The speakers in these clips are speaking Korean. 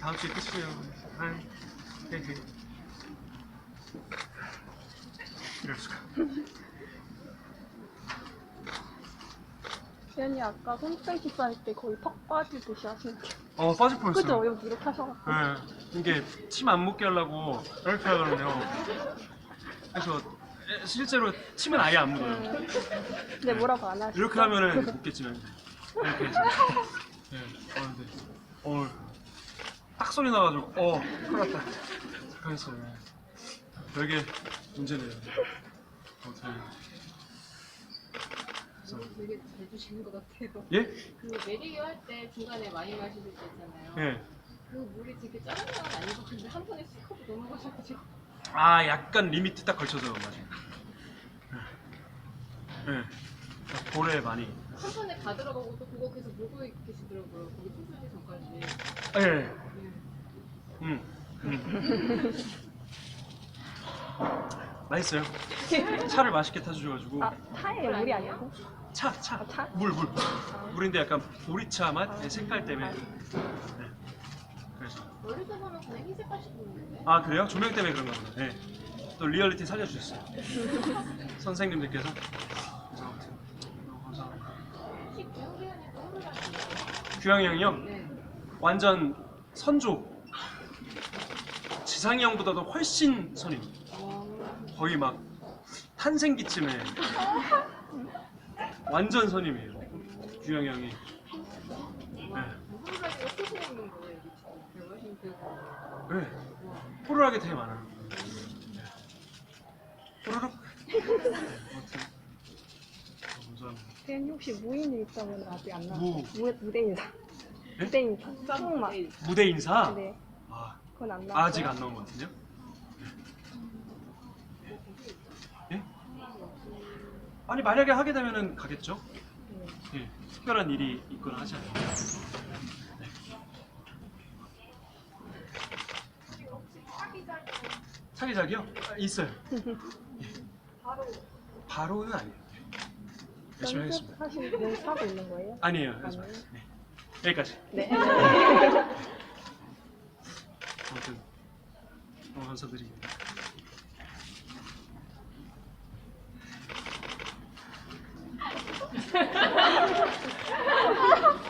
다음 주에 끝이에요. 헤헤. 이럴 수가. 지현이 아까 손등치 쌀때 거의 턱 빠지듯이 하시는데. 어 빠질 뻔했어요. 그죠? 여기 이렇게 하셔갖고. 네, 이게 침안 묻게 하려고 이렇게 하거든요. 그래서 에, 실제로 침은 아예 안 묻어요. 음. 근데 뭐라고 안 하시죠? 이렇게 하면은 묻겠지만 이렇게 해서. 네, 어, 근데 어, 딱 소리 나가지고 어, 났다. 잠깐했어요. 별게 문제네요. 어떻게? 되게 잘 주시는 것 같아요. 예? 그 내리기 할때 중간에 많이 마시실 때 있잖아요. 예. 그 물이 되게 짜는 건 아니고 근데 한 번에 씩 하고 넘어가셔가지고 아, 약간 리미트 딱 걸쳐서 맞아요. 예. 네. 볼에 많이. 한 번에 다 들어가고 또 그거 계속 물고 계시더라고요. 거기 춤추기 전까지. 아, 예. 맛있어요. 차를 맛있게 타주셔가지고 아, 차에 물이 아니고? 차, 차, 아, 차? 물, 물. 물인데 약간 보리차 맛, 네, 색깔 때문에. 네. 그래서 멀리서 보면 그냥 흰색 같이 보이는데. 아 그래요? 조명 때문에 그런가 보다. 네. 또 리얼리티 살려주셨어요. 선생님들께서. 그래서 아무튼 너무 감사합니다. 혹시 구형기한에 떠오르는 거 규영이 형이요? 네. 완전 선조. 지상이 형보다도 훨씬 선임. 와. 거의 막 탄생기쯤에 완전 선임이에요. 규영이 형이. 네. 호루라기 되게 많아요. 네. 호루룩. 네, 아무튼 너무 감사합니다. 지현이 혹시 무인이 있다면 아직 안 나왔어요? 무. 무, 무대 인사. 네? 무대 인사. 무대 인사? 네. 아, 그건 안 나왔어요. 아직 안 나온 것 같은데요? 예? 아니 만약에 하게 되면은 가겠죠. 네. 예, 특별한 일이 있거나 하지 않아요. 네. 사기작이요? 아, 있어요. 예. 바로 는 아니에요. 열심히 하겠습니다. 사실 연습하고 있는 거예요? 아니에요. 하지? 마세요. 네. 여기까지. 네. 아무튼 너무 감사드립니다.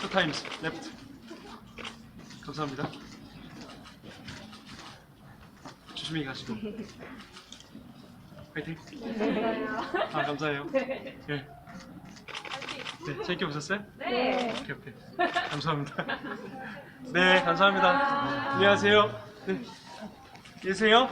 투 타임스 레프트. 감사합니다. 조심히 가시고. 파이팅. 아 감사해요. 예. 네, 재밌게 보셨어요? 네. 오케이 오케이. 감사합니다. 네, 감사합니다. 안녕하세요. 네. 계세요?